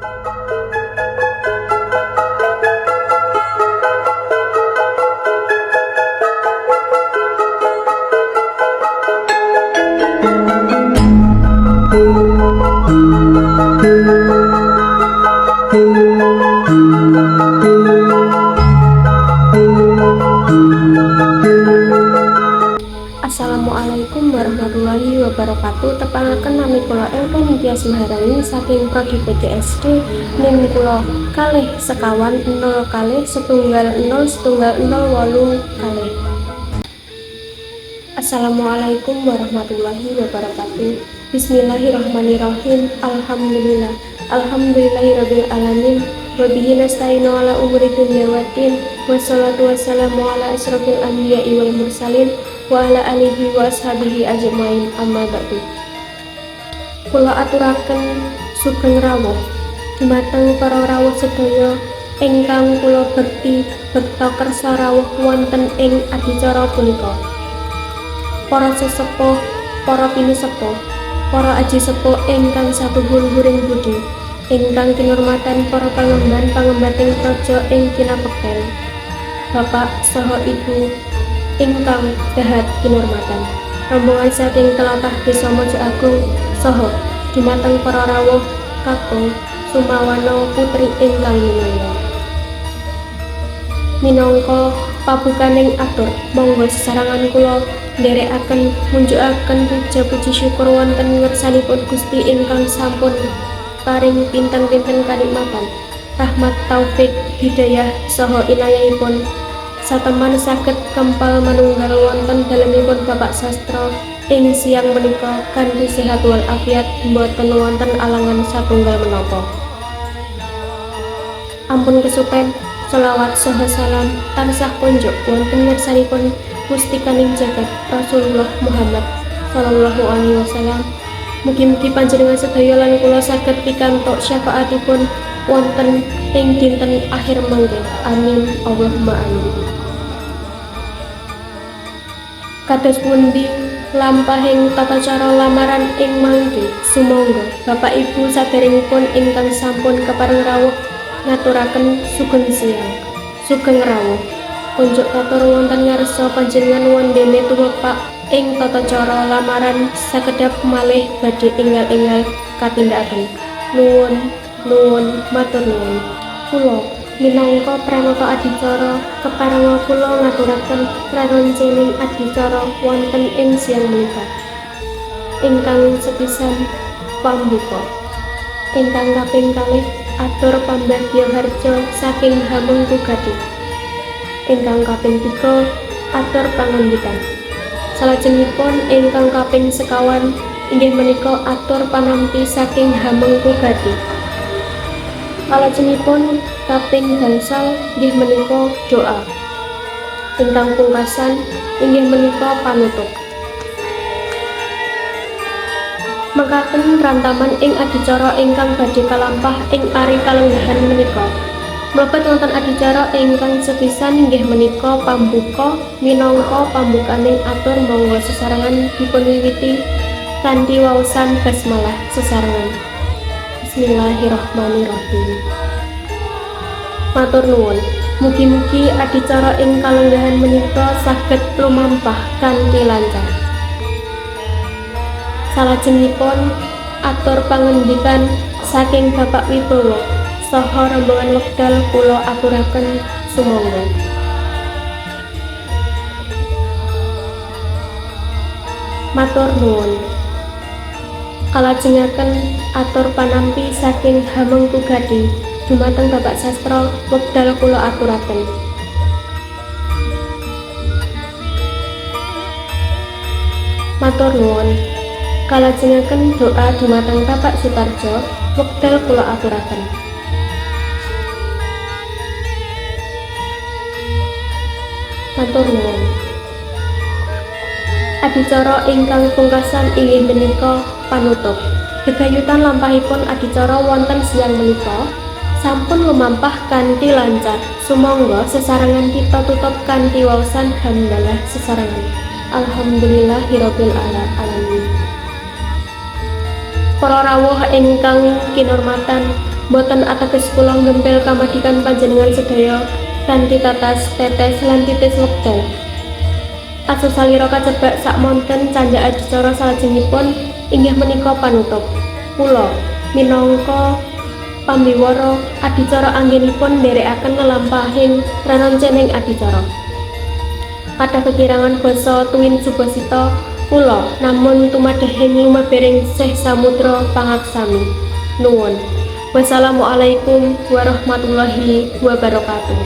Música warahmatullahi wabarakatuh. Tepangaken nami kula Elka Nitya Maharani saking Prodi PTSD ning kula kalih sekawan 0 kalih setunggal 0 setunggal 0 wolu kalih. Assalamualaikum warahmatullahi wabarakatuh. Bismillahirrahmanirrahim. Alhamdulillah. Alhamdulillahirabbil alamin. Wa bihi nasta'inu ala umuri dunya waddin wassalatu wassalamu ala asrofil anbiya'i wal mursalin wa ala alihi wa ashabihi ajmain amma ba'du. Kula aturaken sugeng rawuh dumateng para rawuh sedaya ingkang kula bekti bekta kersa rawuh wonten ing adicara punika. Para sesepuh para pinisepuh para aji sepuh ingkang satuhur-huring budi ingkang kinurmatan para pangemban pangembating praja ing kinapekten Bapak saha Ibu ingkang dahat kinurmatan. Rombongan saking telatah desa Mojo Agung saha dumateng para rawuh kakung putri ingkang minulya minangka pabukaning atur monggo sesarangan kula nderekaken munjukaken puja puji syukur wonten ngersanipun Gusti ingkang sampun paring pinten-pinten kanikmatan. Rahmat taufik hidayah saha inayahipun sateman saged kempal manunggal wonten dalemipun Bapak Sastra ing siang menika kanthi sehat wal afiat mboten wonten alangan satunggal menapa ampun kesupen selawat saha salam tansah kunjuk wonten ngersanipun mustikaning jagat Rasulullah Muhammad sallallahu alaihi wasallam Mugi-mugi panjenengan sedaya lan kula saged pikantuk syafaatipun wonten ing dinten akhir mangke. Amin. Allahumma amin. Kados pundi lampahing tata cara lamaran ing mangke sumangga. Bapak Ibu saderengipun ingkang sampun kepareng rawuh ngaturaken sugeng siang. Sugeng rawuh. Kunjuk katur wonten ngarsa panjenengan wondene tumepak ing tata cara lamaran sakedap malih badhe enggal-enggal katindakaken nuwun nuwun matur nuwun. Kula minangka pranata adicara keparenga kula ngaturaken praroncening adicara wonten ing siang menika. Ingkang sepisan pambuka. Ingkang kaping kalih atur pambagya harja saking Hamengku Gati ingkang kaping tiga atur pangandikan. Salajengipun ingkang kaping sekawan inggih menika atur panampi saking Hamengku Gati Salajengipun kaping gangsal inggih menika doa. Ingkang pungkasan inggih menika panutup. Mekaten rantaman ing adicara ingkang badhe kalampah ing ari kalenggahan menika. Mlebet wonten adicara ingkang sepisan inggih menika pambuka minangka pambukaning atur monggo sesarengan dipunwiwiti kanthi waosan basmalah sesarengan. Bismillahirrahmanirrahim. Matur nuwun. Mugi-mugi adicara ing kalenggahan menika saged lumampah kanthi lancar. Salajengipun atur pangendikan saking Bapak Wibowo saha rombongan wekdal kula aturaken sumangga. Matur nuwun. Kalajengaken atur panampi saking Hamengku Gadi dumateng Bapak Sastra wekdal kula aturaken. Matur nuwun. Kalajengaken doa dumateng Bapak Sutarjo wekdal kula aturaken. Matur nuwun Adicara ingkang pungkasan inggih menika panutup. Gegayutan lampahipun adicara wonten siang menika sampun lumampah kanthi lancar. Sumangga sesarengan kita tutup kanthi waosan hamdalah sesarengan. Alhamdulillahirabbil alamin. Para rawuh ingkang kinurmatan, Boten ateges kula gempil kamadikan panjenengan sedaya kanthi tatas tetes lan titis wekdal. Kasus salira kacebak sak monten canjak adicara salajengipun inggih menika panutup. Kula minangka pambiwara adicara anggenipun nderekaken lelampahing renuncening adicara. Kathah kekirangan basa tuwin subasita kula namun tumadhahing lumebering Syekh Samudra pangaksami. Nuwun. Wassalamualaikum warahmatullahi wabarakatuh.